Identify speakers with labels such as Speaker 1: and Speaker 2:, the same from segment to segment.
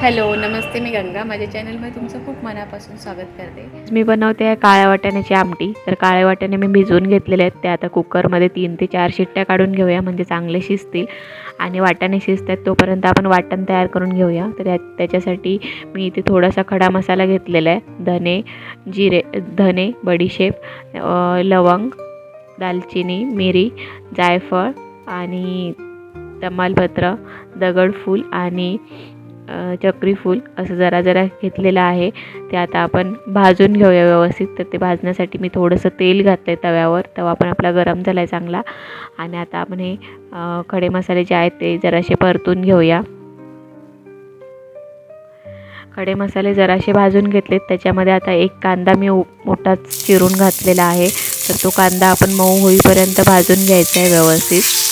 Speaker 1: Hello नमस्ते मी गंगा. माझ्या चॅनलमध्ये तुमचं खूप मनापासून स्वागत करते.
Speaker 2: मी बनवते आहे काळ्या वाटाण्याची आमटी. तर काळे वाटाणे मी भिजवून घेतलेले आहेत ते आता कुकरमध्ये तीन ते चार शिट्ट्या काढून घेऊया म्हणजे चांगले शिजतील. आणि वाटाणे शिजतात तोपर्यंत आपण वाटण तयार करून घेऊया. तर त्याच्यासाठी मी इथे थोडासा खडा मसाला घेतलेला आहे. धने जिरे धने बडीशेप लवंग दालचिनी मिरी जायफळ आणि तमालपत्र दगडफूल आणि चक्रीफूल असं जरा जरा घेतलेलं आहे. ते आता आपण भाजून घेऊया व्यवस्थित. तर ते भाजण्यासाठी मी थोडंसं तेल घातलं आहे तव्यावर. तवा पण आपला गरम झाला आहे चांगला. आणि आता आपण हे खडे मसाले जे आहेत ते जरासे परतून घेऊया. खडे मसाले जरासे भाजून घेतलेत. त्याच्यामध्ये आता एक कांदा मी उ- मोठाच चिरून घातलेला आहे. तर तो कांदा आपण मऊ होईपर्यंत भाजून घ्यायचा आहे व्यवस्थित.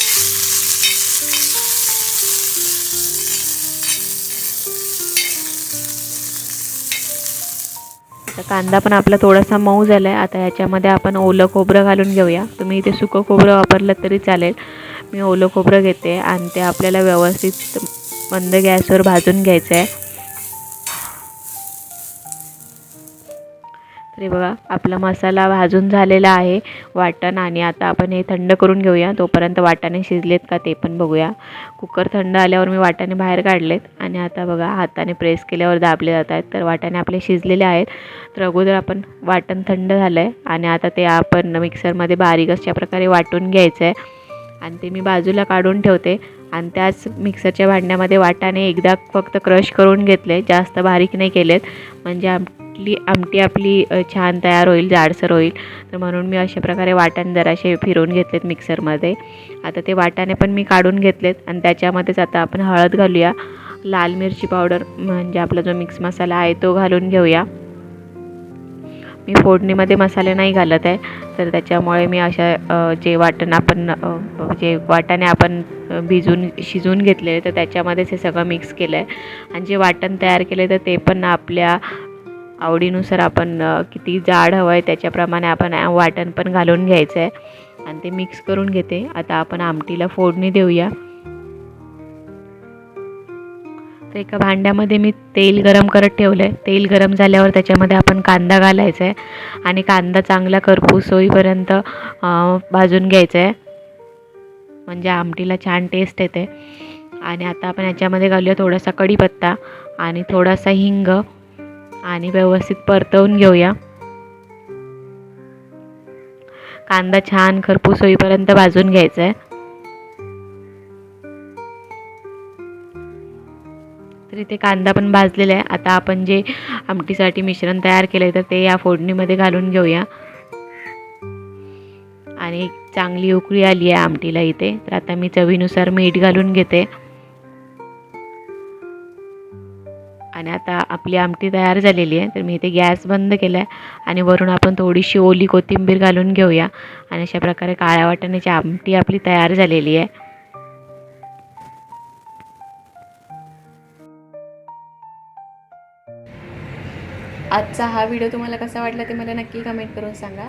Speaker 2: आता कांदा पण आपला थोडासा मऊ झाला आहे आता याच्यामध्ये आपण ओलं खोबरं घालून घेऊया. तुम्ही इथे सुकं खोबरं वापरलं तरी चालेल. मी ओलं खोबरं घेते आणि ते आपल्याला व्यवस्थित मंद गॅसवर भाजून घ्यायचं आहे तरी बघा आपला मसाला भाजून झालेला आहे वाटण आणि आता आपण हे थंड करून घेऊया. तोपर्यंत वाटाणे शिजलेत का ते पण बघूया. कुकर थंड आल्यावर मी वाटाणे बाहेर काढलेत आणि आता बघा हाताने प्रेस केल्यावर दाबले जात आहेत. तर वाटाणे आपले शिजलेले आहेत. तर अगोदर आपण वाटण थंड झालं आहे आणि आता ते आपण मिक्सरमध्ये बारीक अशा प्रकारे वाटून घ्यायचं आहे आणि ते मी बाजूला काढून ठेवते आणि त्याच मिक्सरच्या भांड्यामध्ये वाटाणे एकदा फक्त क्रश करून घेतले. जास्त बारीक नाही केलेत. म्हणजे आम आपली आमटी आपली छान तयार होईल जाडसर होईल. तर म्हणून मी अशा प्रकारे वाटण जरासे फिरवून घेतलेत मिक्सरमध्ये. आता ते वाटाणे पण मी काढून घेतलेत आणि त्याच्यामध्येच आता आपण हळद घालूया. लाल मिरची पावडर म्हणजे आपला जो मिक्स मसाला आहे तो घालून घेऊया. मी फोडणीमध्ये मसाले नाही घालत आहे. तर त्याच्यामुळे मी अशा जे वाटण आपण जे वाटाणे आपण भिजून शिजवून घेतले तर त्याच्यामध्येच हे सगळं मिक्स केलं आहे आणि जे वाटण तयार केले तर ते पण आपल्या आवडीनुसार आपण किती जाड हवं आहे त्याच्याप्रमाणे आपण वाटण पण घालून घ्यायचं आहे. आणि ते मिक्स करून घेते. आता आपण आमटीला फोडणी देऊया. तर एका भांड्यामध्ये मी तेल गरम करत ठेवलं आहे तेल गरम झाल्यावर त्याच्यामध्ये आपण कांदा घालायचा आहे आणि कांदा चांगला करपूस होईपर्यंत भाजून घ्यायचा आहे म्हणजे आमटीला छान टेस्ट येते. आणि आता आपण याच्यामध्ये घालूया थोडासा कढीपत्ता आणि थोडासा हिंग. आणि व्यवस्थित परतवून घेऊया. कांदा छान खरपूस होईपर्यंत भाजून घ्यायचा आहे तर इथे कांदा पण भाजलेला आहे आता आपण जे आमटीसाठी मिश्रण तयार केलं आहे तर ते या फोडणीमध्ये घालून घेऊया. आणि चांगली उकळी आली आहे आमटीला इथे. तर आता मी चवीनुसार मीठ घालून घेते. आणि आता आपली आमटी तयार झालेली आहे. तर मी इथे गॅस बंद केला आहे आणि वरून आपण थोडीशी ओली कोथिंबीर घालून घेऊया. आणि अशा प्रकारे काळ्या वाटाण्याची आमटी आपली तयार झालेली आहे.
Speaker 1: आजचा हा व्हिडिओ तुम्हाला कसा वाटला ते मला नक्की कमेंट करून सांगा.